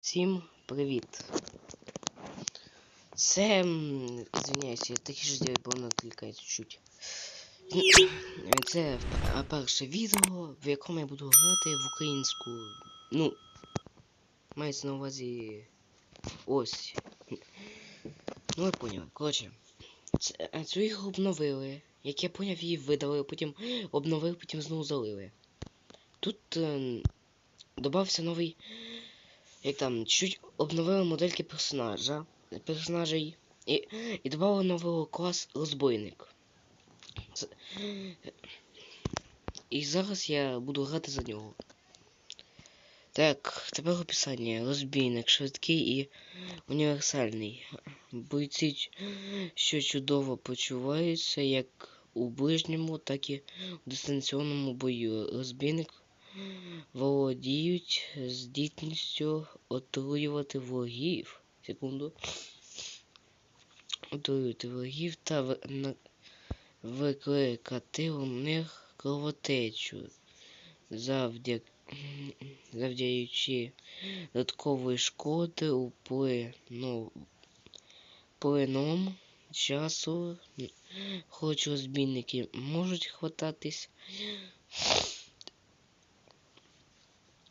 Всім привіт! Це, извиняюсь, я такі ж ділять, бо воно відволікає чуть-чуть. Це перше відео, в якому я буду грати в українську. Ну, мається на увазі ось. Ну, ви поняли. Коротше, цю ігру обновили. Як я поняв, її видали, потім обновили, потім знову залили. Тут е, додався новий як там чуть обновили модельки персонажа, персонажей і, і додали новий клас розбойник. І зараз я буду грати за нього. Так, тепер описання. Розбійник, швидкий і універсальний. Бойці, що чудово почуваються як у ближньому, так і у дистанційному бою. Розбійник володіють здібністю отруювати ворогів. Секунду. Отруювати ворогів та викликати у них кровотечу, завдяк... завдяючи додаткової шкоди у плином часу, хоч розбійники можуть хвататись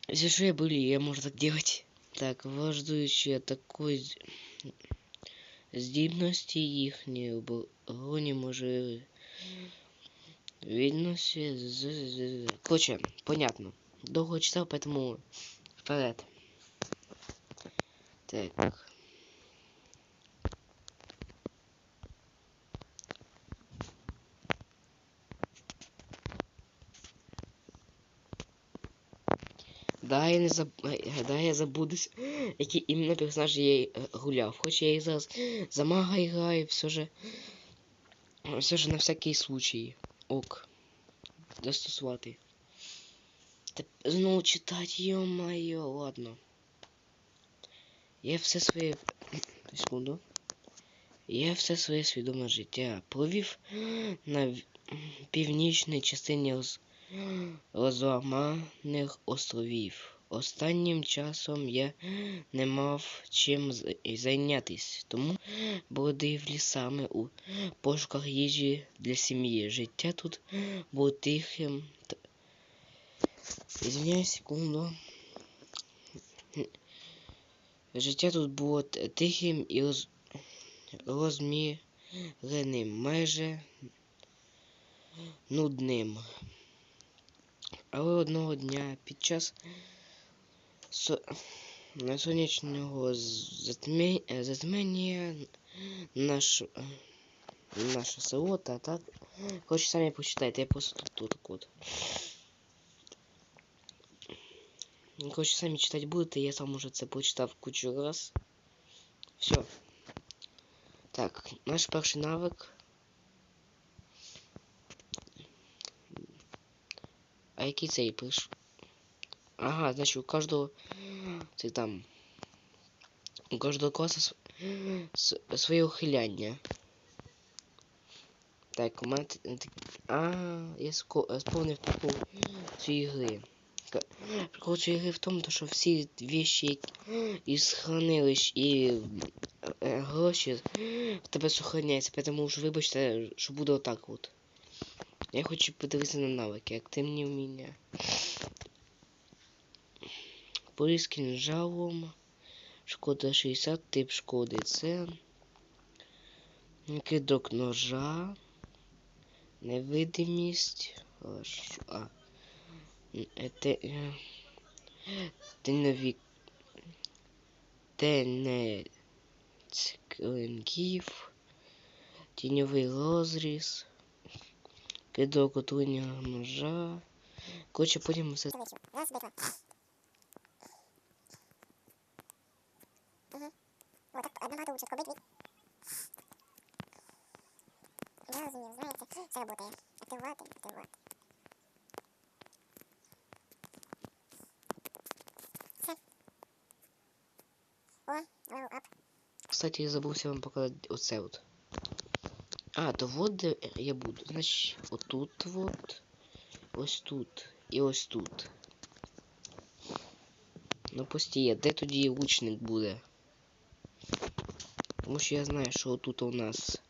Если что я были, я могу так делать. Так, враждуючи такої з- здібності їхньої обороні може відносі з... з- з- Короче, понятно. Довго читав, поэтому вперед. Так. Да, я не заб... е, Да, я забудусь, які іменно персонажі я е, гуляв. Хоч я і зараз за мага граю, все же. Все же на всякий случай. Ок. Застосувати. Та знову читати, йо-моє, ладно. Я все своє. Секунду. Я все своє свідоме життя провів на північній частині роз... розламаних островів. Останнім часом я не мав чим з- зайнятись, тому бродив лісами у пошуках їжі для сім'ї. Життя тут було тихим. Извиняюсь, секунду. Життя тут було тихим і роз... розміреним, майже нудним. Але одного дня під час сонячного затмення наш... наше село та так. Хоч самі почитайте, я просто тут тут код. Короче, самі читати будете, я сам уже це прочитав кучу раз. Все. Так, наш перший навик. А який цей пиш? Ага, значить у кожного це там. У кожного класу своє ухиляння. Так, у мене А, я сповнив прикол цієї гри. Прикол цієї гри в тому, то, що всі які із хранилищ і е, гроші в тебе сохраняються, тому що вибачте, що буде отак от. Я хочу подивитися на навики, активні вміння. Поріз кінжалом. Шкода 60, тип шкоди це. Кидок ножа. Невидимість. А. Е, те- е, Тинові. Тенець клинків. Тіньовий розріз. Кидок отруйного ножа. Короче, потім все. Раз, два, два. Угу. Вот так одна лучше скобить від. Я розумію, знаєте, це работає. Активувати, активувати. Все. О, level up. Кстати, я забувся вам показати оце от. А, то вот де я буду. Значить, отут вот. Ось тут. І ось тут. Ну постій, де тоді лучник буде? Тому що я знаю, що тут у нас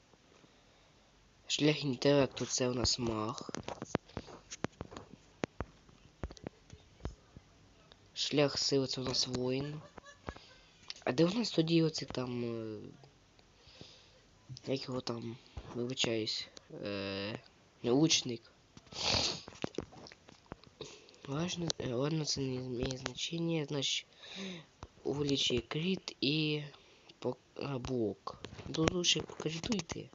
шлях інтелекту це у нас маг. Шлях сили це у нас воїн. А де у нас тоді оце там. е, Як його там? Вибачаюсь. Е, лучник. Важно, э, ладно, це не имеет значения, значит, увеличи крит и блок. Тут лучше покритуйте,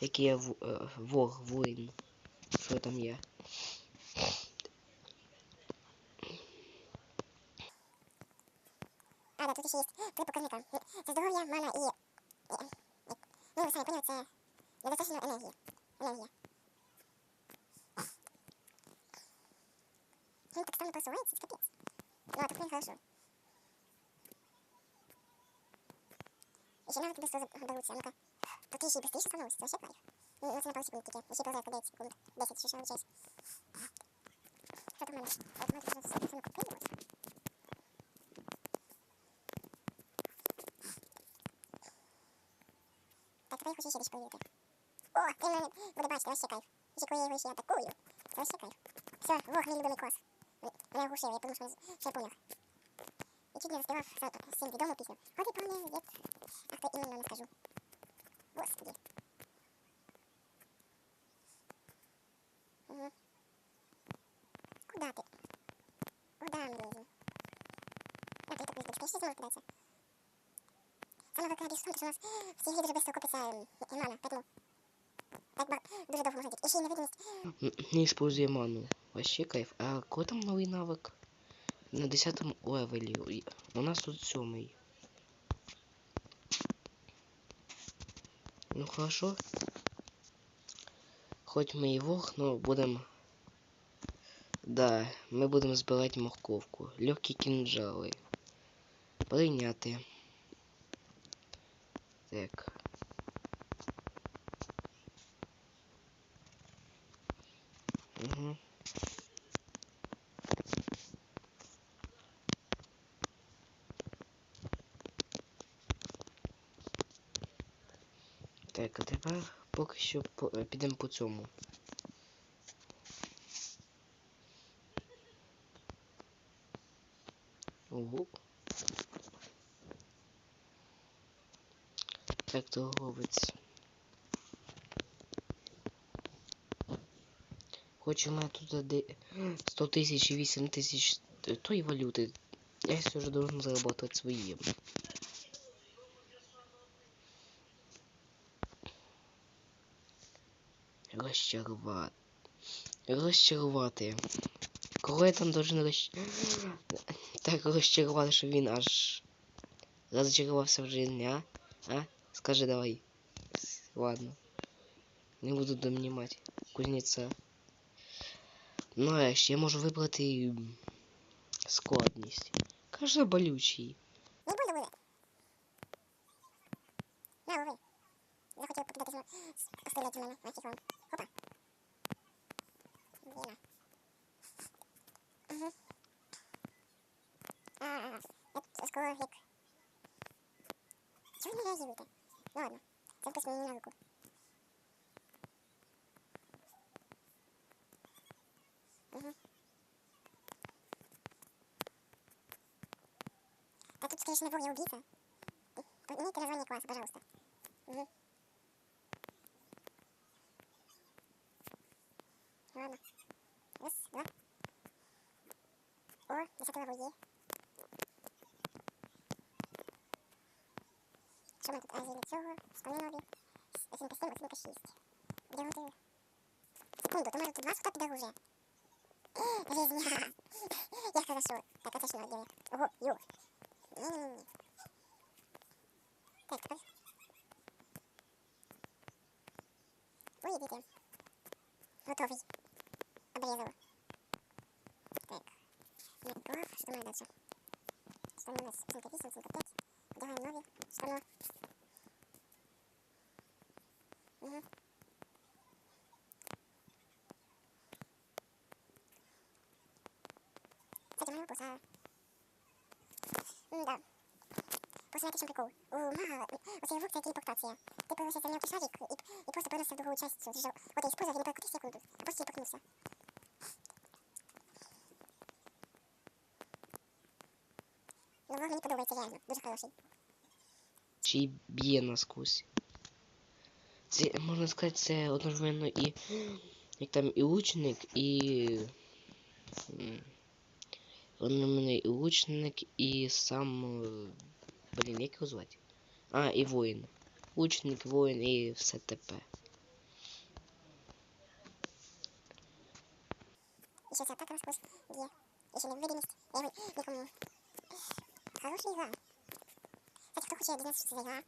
який я в- е, вог, воїн. Що там я? А, да, тут ще є три показника. Це здоров'я, мана і- Ну, ви самі поняли, це недостатньо енергії. Енергія. Він так странно просувається, це капець. Ну, а так хорошо. І ще быстро беруться, ну-ка. Тут ще й быстріше становиться, це вообще кайф. Ну, це на пару секунд тільки. І ще прозрак 9 секунд. 10, ще ще вичайся. Що там у мене? От, у мене тут вже все саме. Так, тепер я хочу ще десь перевірити. О, ти мене буде бачити, кайф. Ще коли я його ще атакую, це вообще кайф. Все, вог, любимий клас. Мене оглушили, я подумав, що все понял. І чуть не заспівав всім відому пісню. Ходи по мне, дед. А хто іменно не скажу. Господи. Куда ти? Куда ми лезем? А, ти так не ще знову кидатися. Саме велика більш що у нас в цій грі дуже швидко копиться ем, мана, тому так ба- дуже довго можна йти. І ще й невидимість. Н- Не используя ману. Вообще кайф. А какой там новый навык? На 10 левелі. І- У нас тут сьомий. Ну хорошо. Хоть мы и вог, но будем... Да, мы будем збирати морковку. Легкі кінжали. Прийняти. Так. Поки що по- е, підемо по цьому. Ого. Так, торговець. Хоч у мене тут де 100 тисяч і 8 тисяч т- тої валюти. Я все же должен заработать свої. Розчарувати. Розчарувати. Кого я там должен розч... Так розчарувати, що він аж розчарувався в житті, а? А? Скажи давай. Ладно. Не буду домнімати. Кузнеця. Нарешті я можу вибрати складність. Каже болючий. Не буде, буде. На, лови. Захотів покидати. Постріляти мене. Нафіг вам. Хопа. Бліна. Угу. А, а, а. Я скоро як... Чого ви не реагуєте? Ну ладно. Це хтось мені на руку. Угу. Да тут, конечно, вор, я убийца. Поменяйте название класса, пожалуйста. Угу. Ладно. Раз, два. О, десятого руе. Що ми тут? А, зілля цього, штани нові. Оцінка 7, оцінка 6. Де вони? Секунду, то може тут два схота піде уже. Резня. Як хорошо. Так, это что, где? Ого, ё. Не-не-не. Так, тепер. Поїдете. Готовий. Обрезала. Так. Готов. Що там дальше? Штани у нас 78, 75. Одягаємо нові. Штано. Угу. Кстати, у мене вопрос, а Да. Просто напишем прикол. У мага, у цього звук це телепортація. Ти мелкий шарик і, і просто переносишься в другую часть. Вот я использовал, не прокрути секунду, а просто телепортнулся. Ну, вог мені подобається реально, дуже хороший. Чи й б'є насквозь. Це, можна сказати, це одновременно і як там і лучник, і. м, Одновременно і лучник, і сам. е, Блін, як його звати? А, і воїн. Лучник, воїн і все т.п. Еще ця атака насквозь б'є. Еще невидимість. Я його нікому. Хороша ігра. Кстати, хто хоче дізнатися, що це за ігра?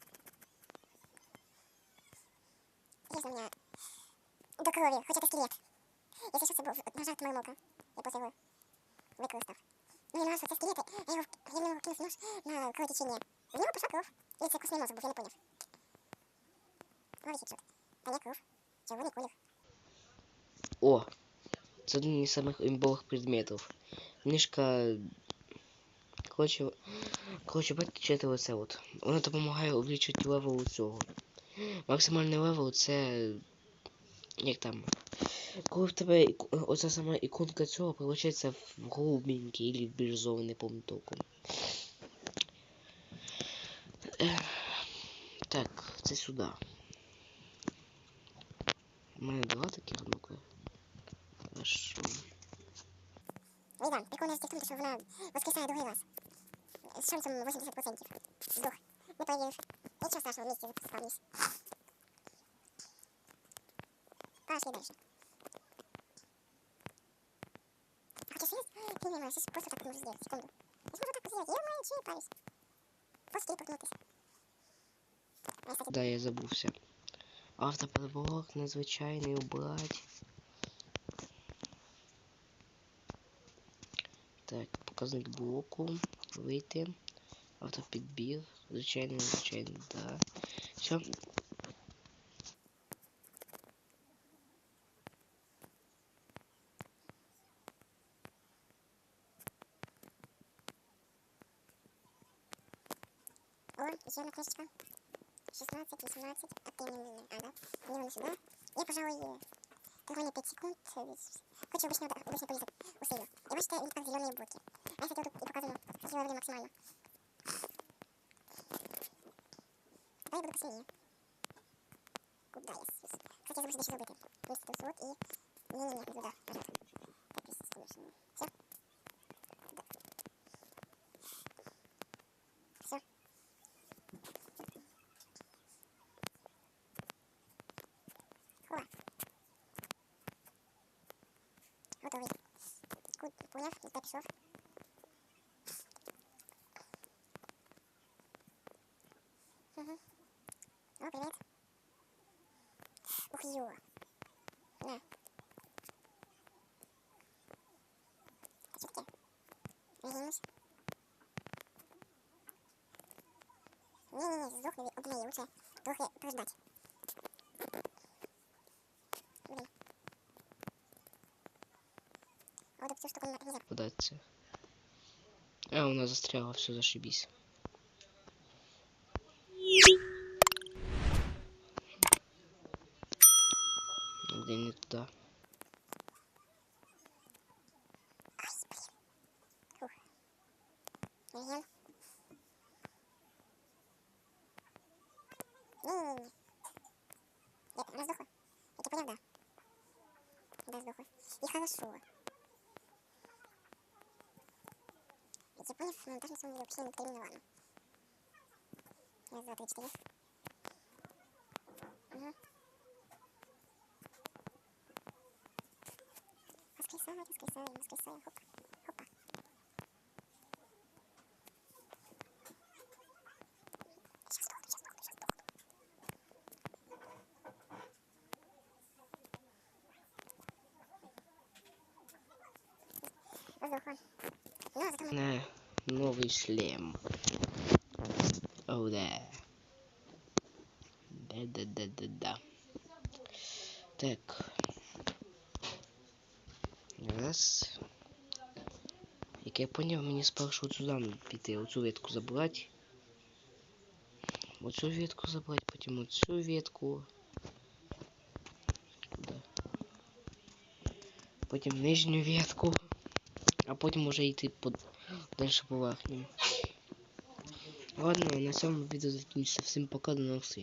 Есть у меня до крови, хоть это скелет. Если что, це був нажат мармока. Я после його використав. Ну, і нажав це скелет, я його, я в нього кинув нож на кровотечення. В нього пішла кров. Или це костний мозок був, я не поняв. Ловить хедшот. Та є кров. Червоний колір. О! Це один із самих імбових предметів. Книжка. Коротше, коротше, бачите оце от. Вона допомагає увеличити левел цього. Максимальний левел це. Як там. Коли в тебе оця сама іконка цього превращається в голубенький или в бірюзовий, не пам'ятаю толком. Так, це сюди. У мене два таких ну-ка. Хорошо. Іван, прикольно з тим, що вона воскресає другий раз. с шансом 80%. Сдох. Не поверишь. Ничего страшного, вместе справлюсь. Пошли дальше. Хочу съесть? Ты не можешь, просто так можно сделать. Секунду. Я смогу так сделать. Я маю чей парень. После погнутый. А, да, я забыл все. Автоподблок надзвичайний убрать. Так, показник блоку Вийти. Автопідбір. Звичайний, звичайний, да. Все. О, еще одна книжечка. 16, 18, отменение. А, да? Мне надо сюда. Я, пожалуй, буквально 5 секунд. э, Хочу обычно, да, обычно полезать усилию. Я бачите, він как зеленые блоки. А я, кстати, тут и показано, что я ловлю максимально. Давай я буду посильнее. Куда я свис? Кстати, я забыл сюда еще забыть. Вместе тут вот и... Не-не-не. Так, здесь, конечно. Все. Все. Хова. Готовий. Куд поняв, ніхто пішов. Угу. О, привіт. Ух, йо. На. А що таке? Вигинусь. Не-не-не, сдохни неї, лучше трохи прождать. Блин. Вот эту штуку не нельзя. Податься. А, у нас застряло, все, зашибись. Где не туда. Ай, блин. Фух. Реген. Не-не-не. Я она сдохла? Я тебя понял, да? Да, сдохла. И хорошо. Я даже на самом деле вообще не терминован. Раз, два, три, четыре. Угу. Воскресаем, воскресаем, воскресаем, хоп, новый шлем. О, да. Да-да-да-да-да. Так. Раз. Як я поняв, мені спершу сюди піти, оцю ветку забрати. Оцю ветку забрати, потім оцю ветку. Куди? Потім нижню ветку. А потім уже йти по далі поверхню. Ладно, на цьому відео закінчиться. Всім пока, до нових зустрічей.